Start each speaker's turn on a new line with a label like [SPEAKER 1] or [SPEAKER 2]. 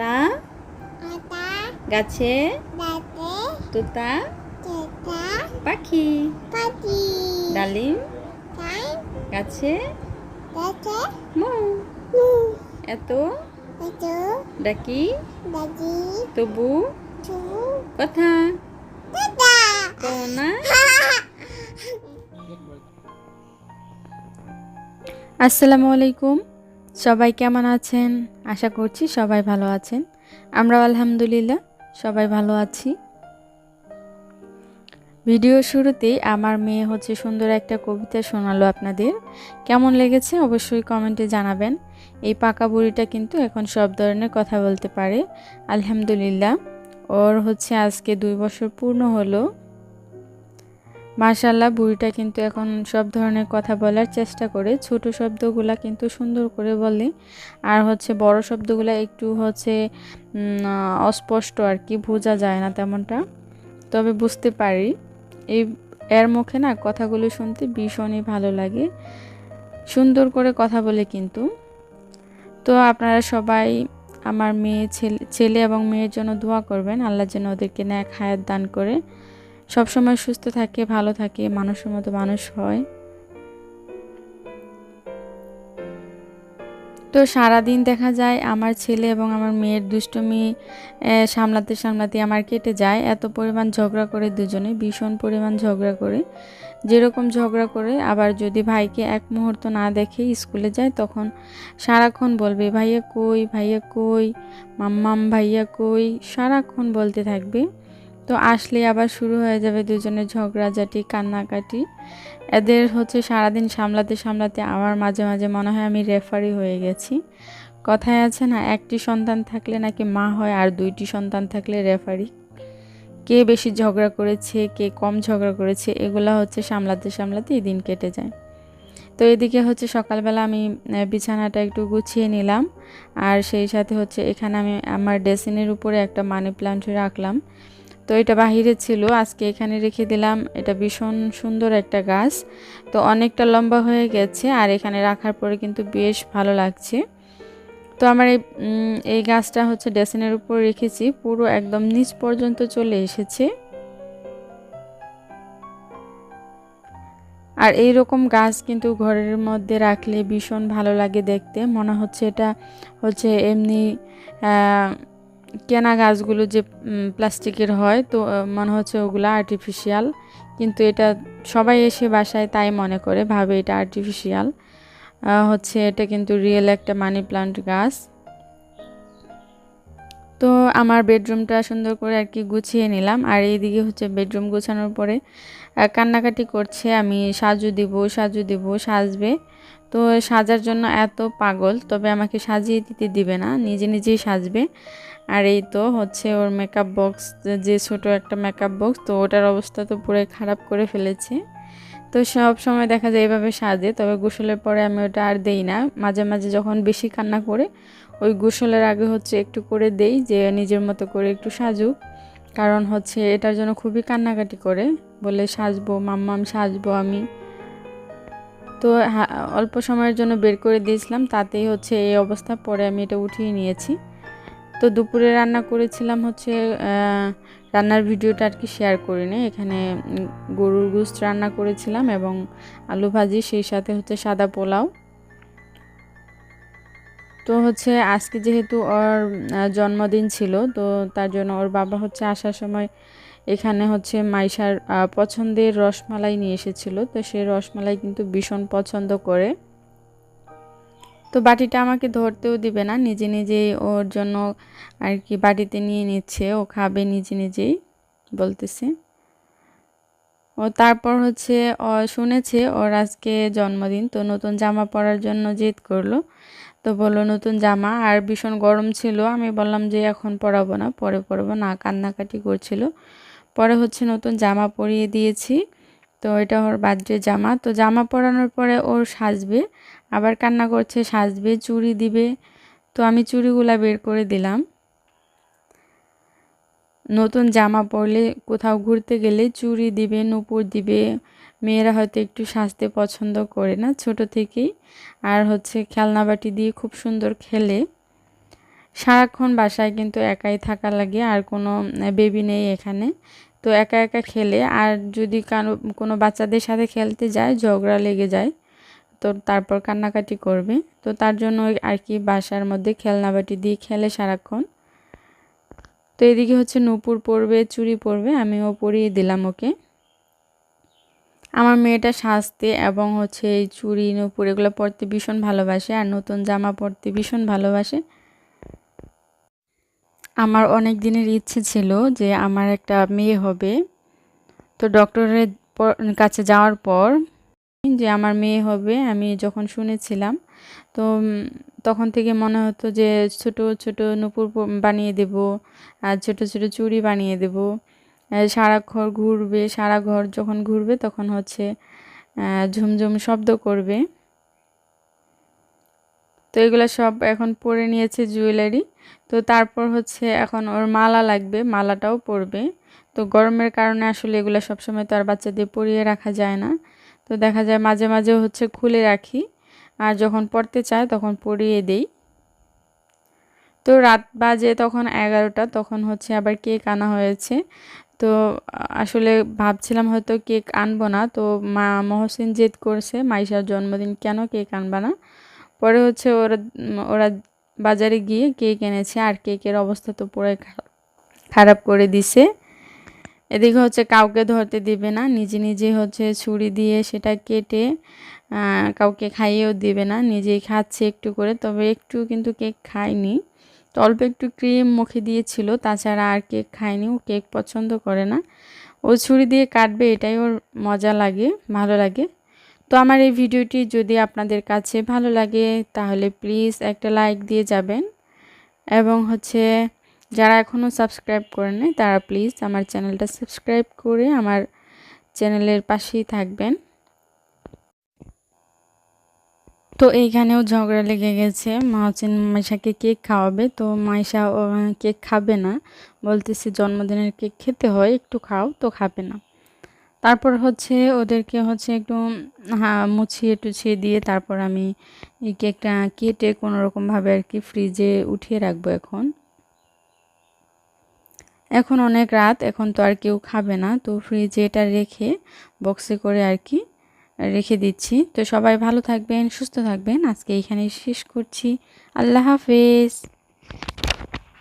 [SPEAKER 1] আতা গাছে তোতা পাখি ডালিম গাছে এত ডাকি তবু কথা
[SPEAKER 2] দাদা
[SPEAKER 1] কও না আসসালামু আলাইকুম। সবাই কেমন আছেন? আশা করছি সবাই ভালো আছেন। আমরাও আলহামদুলিল্লাহ, সবাই ভালো আছি। ভিডিও শুরুতেই আমার মেয়ে হচ্ছে সুন্দর একটা কবিতা শোনালো আপনাদের। কেমন লেগেছে অবশ্যই কমেন্টে জানাবেন। এই পাকা বুড়িটা কিন্তু এখন সব ধরনের কথা বলতে পারে। আলহামদুলিল্লাহ। ওর হচ্ছে আজকে দুই বছর পূর্ণ হলো। মার্শাল্লাহ বুড়িটা কিন্তু এখন সব ধরনের কথা বলার চেষ্টা করে। ছোট শব্দগুলা কিন্তু সুন্দর করে বলে। আর হচ্ছে বড় শব্দগুলা একটু হচ্ছে অস্পষ্ট আর কি, বোঝা যায় না তেমনটা। তবে বুঝতে পারি। এই, এর মুখে না কথাগুলো শুনতে ভীষণই ভালো লাগে। সুন্দর করে কথা বলে কিন্তু। তো আপনারা সবাই আমার মেয়ে ছেলে ছেলে এবং মেয়ের জন্য দোয়া করবেন। আল্লাহ যেন ওদেরকে ন্যাক হায়াত দান করে। সবসময় সুস্থ থাকে, ভালো থাকে, মানুষের মতো মানুষ হয়। তো সারাদিন দেখা যায় আমার ছেলে এবং আমার মেয়ের দুষ্টমি সামলাতে সামলাতে আমার কেটে যায়। এত পরিমাণ ঝগড়া করে দুজনে, ভীষণ পরিমাণ ঝগড়া করে। যেরকম ঝগড়া করে, আবার যদি ভাইকে এক মুহূর্ত না দেখে স্কুলে যায়, তখন সারাক্ষণ বলবে, ভাইয়া কই ভাইয়া কই, মাম্মাম ভাইয়া কই? সারাক্ষণ বলতে থাকবে। তো আসলে আবার শুরু হয়ে যাবে দুজনের ঝগড়াঝাটি, কান্নাকাটি। এদের হচ্ছে সারাদিন সামলাতে সামলাতে আমার মাঝে মাঝে মনে হয় আমি রেফারি হয়ে গেছি। কথায় আছে না, একটি সন্তান থাকলে নাকি মা হয় আর দুইটি সন্তান থাকলে রেফারি কে বেশি ঝগড়া করেছে, কে কম ঝগড়া করেছে, এগুলো হচ্ছে সামলাতে সামলাতে এই দিন কেটে যায়। তো এদিকে হচ্ছে সকালবেলা আমি বিছানাটা একটু গুছিয়ে নিলাম। আর সেই সাথে হচ্ছে এখানে আমি আমার ড্রেসিনের উপরে একটা মানি প্লান্ট রাখলাম। তো এটা বাহিরে ছিল, আজকে এখানে রেখে দিলাম। এটা ভীষণ সুন্দর একটা গাছ। তো অনেকটা লম্বা হয়ে গেছে আর এখানে রাখার পরে কিন্তু বেশ ভালো লাগছে। তো আমার এই এই গাছটা হচ্ছে ডেসিনের উপর রেখেছি। পুরো একদম নিচ পর্যন্ত চলে এসেছে। আর এই রকম গাছ কিন্তু ঘরের মধ্যে রাখলে ভীষণ ভালো লাগে দেখতে। মনে হচ্ছে এটা হচ্ছে এমনি কেনা গাছগুলো যে প্লাস্টিকের হয়, তো মনে হচ্ছে ওগুলো আর্টিফিশিয়াল কিন্তু এটা সবাই এসে বাসায় তাই মনে করে, ভাবে এটা আর্টিফিশিয়াল হচ্ছে এটা কিন্তু রিয়েল একটা মানি প্লান্ট গাছ। তো আমার বেডরুমটা সুন্দর করে আর কি গুছিয়ে নিলাম, আর এইদিকে হচ্ছে বেডরুম গুছানোর পরে কান্নাকাটি করছে, আমি সাজু দিব সাজু দিব, সাজবে। তো সাজার জন্য এত পাগল, তবে আমাকে সাজিয়ে দিতে দিবে না, নিজে নিজেই সাজবে। আর এই তো হচ্ছে ওর মেকআপ বক্স যে ছোট একটা মেকআপ বক্স তো ওটার অবস্থা তো পুরো খারাপ করে ফেলেছে। তো সব সময় দেখা যায় এভাবে সাজে, তবে গোসলের পরে আমি ওটা আর দেই না। মাঝে মাঝে যখন বেশি কান্না করে, ওই গোসলের আগে হচ্ছে একটু করে দেই, যে নিজের মতো করে একটু সাজুক। কারণ হচ্ছে এটার জন্য খুবই কান্নাকাটি করে। বলে, সাজবো মাম্মাম সাজবো, আমি। তো অল্প সময়ের জন্য বের করে দিয়েছিলাম, তাতেই হচ্ছে এই অবস্থা, পরে আমি এটা উঠিয়ে নিয়েছি। তো দুপুরে রান্না করেছিলাম হচ্ছে রান্নার ভিডিওটা আর কি শেয়ার করি করিনি এখানে গরুর গুস্ত রান্না করেছিলাম এবং আলু ভাজি, সেই সাথে হচ্ছে সাদা পোলাও। তো হচ্ছে আজকে যেহেতু ওর জন্মদিন ছিল, তো তার জন্য ওর বাবা হচ্ছে আসার সময় এখানে হচ্ছে মাইশার পছন্দের রসমালাই নিয়ে এসেছিল। তো সেই রসমালাই কিন্তু ভীষণ পছন্দ করে। তো বাটিটা আমাকে ধরতেও দিবে না, নিজে নিজেই ওর জন্য আর কি বাটিতে নিয়ে নিচ্ছে। ও খাবে নিজে নিজেই, বলতেছে। ও তারপর হচ্ছে শুনেছে ওর আজকে জন্মদিন, তো নতুন জামা পরার জন্য জেদ করল। তো বলল, নতুন জামা আর ভীষণ গরম ছিল। আমি বললাম যে, এখন পরাবো না। পরে পরবো না। কান্নাকাটি করছিল। পরে হচ্ছে নতুন জামা পরিয়ে দিয়েছি। তো এটা ওর বার্থডে জামা। তো জামা পরানোর পরে ওর সাজবে। আবার কান্না করছে, সাজবে, চুড়ি দিবে। তো আমি চুড়িগুলা বের করে দিলাম। নতুন জামা পরলে কোথাও ঘুরতে গেলে চুড়ি দিবে, নূপুর দিবে মেয়েরা হয়তো একটু সাজতে পছন্দ করে না ছোট থেকেই। আর হচ্ছে খেলনাবাটি দিয়ে খুব সুন্দর খেলে। সারাক্ষণ বাসায় কিন্তু একাই থাকা লাগে, আর কোনো বেবি নেই এখানে। তো একা একা খেলে, আর যদি কারও, কোনো বাচ্চাদের সাথে খেলতে যায়, ঝগড়া লেগে যায়, তো তারপর কান্নাকাটি করবে। তো তার জন্য আর কি বাসার মধ্যে খেলনাবাটি দিয়ে খেলে সারাক্ষণ। তো এদিকে হচ্ছে নূপুর পরবে, চুড়ি পরবে, আমিও পরিয়ে দিলাম ওকে। আমার মেয়েটা সাজতে এবং হচ্ছে এই চুড়ি, নূপুর এগুলো পরতে ভীষণ ভালোবাসে আর নতুন জামা পরতে ভীষণ ভালোবাসে। আমার অনেক দিনের ইচ্ছে ছিল যে আমার একটা মেয়ে হবে। তো ডক্টরের কাছে যাওয়ার পর যে আমার মেয়ে হবে আমি যখন শুনেছিলাম, তো তখন থেকে মনে হতো যে ছোট ছোট নূপুর বানিয়ে দেব, আর ছোট ছোট চুড়ি বানিয়ে দেব। সারা ঘর ঘুরবে, সারা ঘর যখন ঘুরবে তখন হচ্ছে ঝুমঝুম শব্দ করবে। তো এগুলো সব এখন পরে নিয়েছে জুয়েলারি। তো তারপর হচ্ছে এখন ওর মালা লাগবে, মালাটাও পরবে। তো গরমের কারণে আসলে এগুলো সবসময় তো আর বাচ্চাদের পরিয়ে রাখা যায় না। তো দেখা যায় মাঝে মাঝে হচ্ছে খুলে রাখি, আর যখন পড়তে চায় তখন পরিয়ে দেই। তো রাত বাজে তখন এগারোটা, তখন হচ্ছে আবার কেক আনা হয়েছে। তো আসলে ভাবছিলাম হয়তো কেক আনব না। তো মা মহসিন জেদ করছে মাইশার জন্মদিন কেন কেক আনবা না? পরে হচ্ছে ওরা ওরা বাজারে গিয়ে কেক এনেছে আর কেকের অবস্থা তো পুরো খারাপ করে দিছে। এদিকে হচ্ছে কাউকে ধরতে দিবে না, নিজে নিজে হচ্ছে ছুরি দিয়ে সেটা কেটে কাউকে খাইয়েও দিবে না, নিজেই খাচ্ছে একটু করে, তবে একটু কিন্তু কেক খায়নি। তো অল্প একটু ক্রিম মুখে দিয়েছিল, তাছাড়া আর কেক খায়নি, ও কেক পছন্দ করে না। ও ছুরি দিয়ে কাটবে, এটাই ওর মজা লাগে, ভালো লাগে। তো আমার এই ভিডিওটি যদি আপনাদের কাছে ভালো লাগে, তাহলে প্লিজ একটা লাইক দিয়ে যাবেন। এবং হচ্ছে, যারা এখনও সাবস্ক্রাইব করেন নাই, তারা প্লিজ আমার চ্যানেলটা সাবস্ক্রাইব করে আমার চ্যানেলের পাশেই থাকবেন। তো এইখানেও ঝগড়া লেগে গেছে। মাহসিন মাইশাকে কেক খাওয়াবে। তো মাইশা কেক খাবে না। বলতেছে জন্মদিনের কেক খেতে হয়, একটু খাও, তো খাবে না। তারপর হচ্ছে ওদেরকে হচ্ছে একটু মুছিয়ে টুছিয়ে দিয়ে তারপর আমি এই কেকটা কেটে কোনো রকমভাবে আর কি ফ্রিজে উঠিয়ে রাখব এখন। এখন অনেক রাত, এখন তো আর কেউ খাবে না। তো ফ্রিজে এটা রেখে বক্সে করে আর কি রেখে দিচ্ছি। তো সবাই ভালো থাকবেন সুস্থ থাকবেন। আজকে এইখানেই শেষ করছি। আল্লাহ হাফেজ।